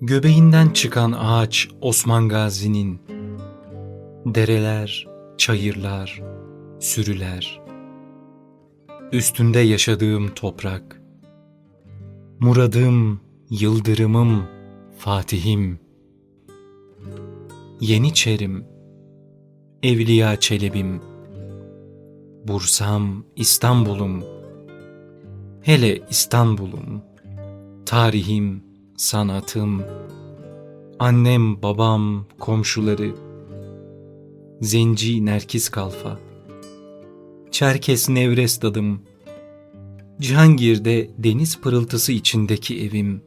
Göbeğinden çıkan ağaç Osman Gazi'nin. Dereler, çayırlar, sürüler. Üstünde yaşadığım toprak. Muradım, yıldırımım, fatihim. Yeniçerim, Evliya Çelebim Bursam, İstanbul'um Hele İstanbul'um Tarihim, sanatım, annem, babam, komşuları, Zenci Nerkis Kalfa, Çerkes Nevres dadım, Cihangir'de deniz pırıltısı içindeki evim.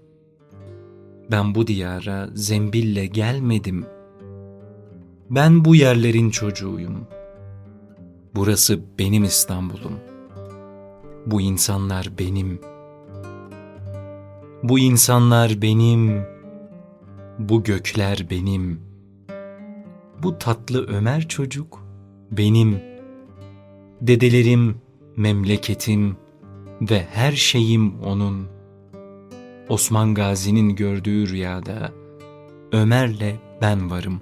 Ben bu diyara zembille gelmedim. Ben bu yerlerin çocuğuyum. Burası benim İstanbul'um. Bu insanlar benim.'' Bu insanlar benim, bu gökler benim. Bu tatlı Ömer çocuk benim. Dedelerim, memleketim ve her şeyim onun. Osman Gazi'nin gördüğü rüyada Ömer'le ben varım.